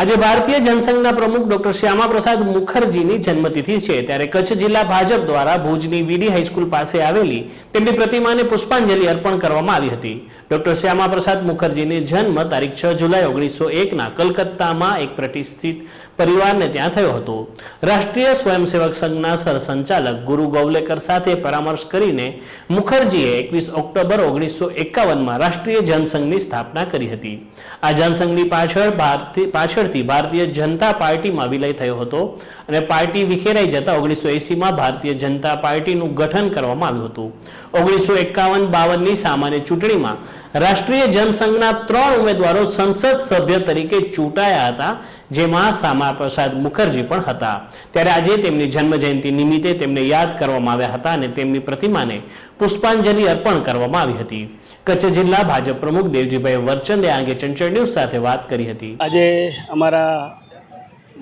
આજે ભારતીય જનસંઘના પ્રમુખ ડોક્ટર શ્યામા પ્રસાદ મુખર્જીની જન્મતિથિ છે. ત્યારે કચ્છ જિલ્લા ભાજપ દ્વારા ભુજની વીડી હાઈસ્કૂલ પાસે આવેલી તેમની પ્રતિમાને પુષ્પાંજલિ અર્પણ કરવામાં આવી હતી. ડોક્ટર શ્યામા પ્રસાદ મુખર્જીની જન્મ તારીખ છ જુલાઈ ઓગણીસો એકના કલકત્તામાં એક પ્રતિષ્ઠિત પરિવારને ત્યાં થયો હતો. રાષ્ટ્રીય સ્વયંસેવક સંઘના સરસંચાલક ગુરુ ગૌલેકર સાથે પરામર્શ કરીને મુખર્જીએ એકવીસ ઓક્ટોબર ઓગણીસો એકાવનમાં રાષ્ટ્રીય જનસંઘની સ્થાપના કરી હતી. આ જનસંઘની પાછળ ભારતી પાછળથી ભારતીય જનતા પાર્ટીમાં વિલય થયો હતો અને પાર્ટી વિખેરાઈ જતા ઓગણીસો એસીમાં ભારતીય જનતા પાર્ટીનું ગઠન કરવામાં આવ્યું હતું. ઓગણીસો એકાવન બાવનની સામાન્ય ચૂંટણીમાં રાષ્ટ્રીય જનસંઘના ત્રણ ઉમેદવારો સંસદ સભ્ય તરીકે ચૂંટાયા હતા, જેમાં શ્યામા પ્રસાદ મુખર્જી પણ હતા. ત્યારે આજે તેમની જન્મ જયંતિ નિમિત્તે તેમને યાદ કરવામાં આવ્યા હતા અને તેમની પ્રતિમાને પુષ્પાંજલિ અર્પણ કરવામાં આવી હતી. કચ્છ જિલ્લા ભાજપ પ્રમુખ દેવજીભાઈ વરચંદે આ અંગે ચંચળ ન્યૂઝ સાથે વાત કરી હતી. આજે અમારા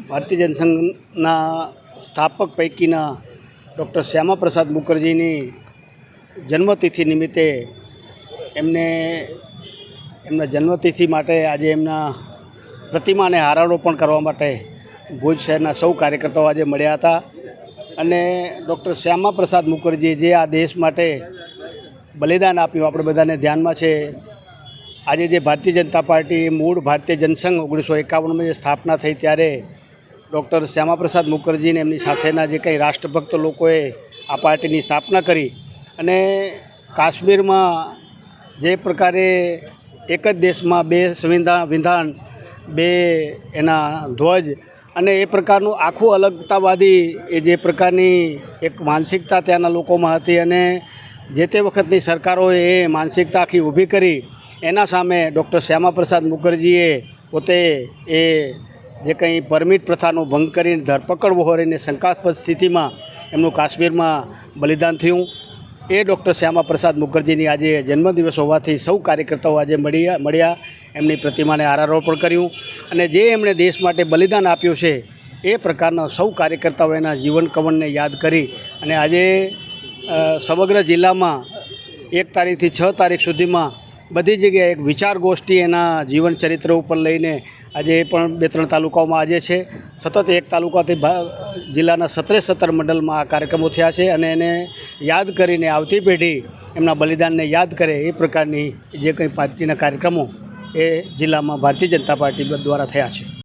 ભારતીય જનસંઘના સ્થાપક પૈકીના ડૉક્ટર શ્યામાપ્રસાદ મુખર્જીની જન્મતિથિ નિમિત્તે એમને એમના જન્મતિથિ માટે આજે એમના પ્રતિમાને હારારોપણ કરવા માટે ભુજ શહેરના સૌ કાર્યકર્તાઓ આજે મળ્યા હતા. અને ડૉક્ટર શ્યામા પ્રસાદ મુખર્જી જે આ દેશ માટે બલિદાન આપ્યું, આપણે બધાને ધ્યાનમાં છે. આજે જે ભારતીય જનતા પાર્ટી મૂળ ભારતીય જનસંઘ ઓગણીસો એકાવનમાં જે સ્થાપના થઈ ત્યારે ડૉક્ટર શ્યામાપ્રસાદ મુખર્જીને એમની સાથેના જે કંઈ રાષ્ટ્રભક્ત લોકોએ આ પાર્ટીની સ્થાપના કરી અને કાશ્મીરમાં જે પ્રકારે એક જ દેશમાં બે સંવિધાન વિધાન, બે એના ધ્વજ અને એ પ્રકારનું આખું અલગતાવાદી એ જે પ્રકારની એક માનસિકતા ત્યાંના લોકોમાં હતી અને જે તે વખતની સરકારોએ એ માનસિકતા આખી ઊભી કરી, એના સામે ડૉક્ટર શ્યામાપ્રસાદ મુખર્જીએ પોતે એ જે કંઈ પરમિટ પ્રથાનો ભંગ કરીને ધરપકડ વહોરીને શંકાસ્પદ સ્થિતિમાં એમનું કાશ્મીરમાં બલિદાન થયું. એ ડૉક્ટર શ્યામા પ્રસાદ મુખર્જીની આજે જન્મદિવસ હોવાથી સૌ કાર્યકર્તાઓ આજે મળ્યા મળ્યા. એમની પ્રતિમાને આરારોપણ કર્યું અને જે એમણે દેશ માટે બલિદાન આપ્યું છે, એ પ્રકારના સૌ કાર્યકર્તાઓ એના જીવન કવનને યાદ કરી અને આજે સમગ્ર જિલ્લામાં એક તારીખથી છ તારીખ સુધીમાં બધી જગ્યાએ એક વિચાર ગોષ્ઠી એના જીવન ચરિત્ર ઉપર લઈને આજે એ પણ બે ત્રણ તાલુકાઓમાં આજે છે. સતત એક તાલુકાથી જિલ્લાના સત્રે સત્તર મંડળમાં આ કાર્યક્રમો થયા છે અને એને યાદ કરીને આવતી પેઢી એમના બલિદાનને યાદ કરે એ પ્રકારની જે કંઈ પાર્ટીના કાર્યક્રમો એ જિલ્લામાં ભારતીય જનતા પાર્ટી દ્વારા થયા છે.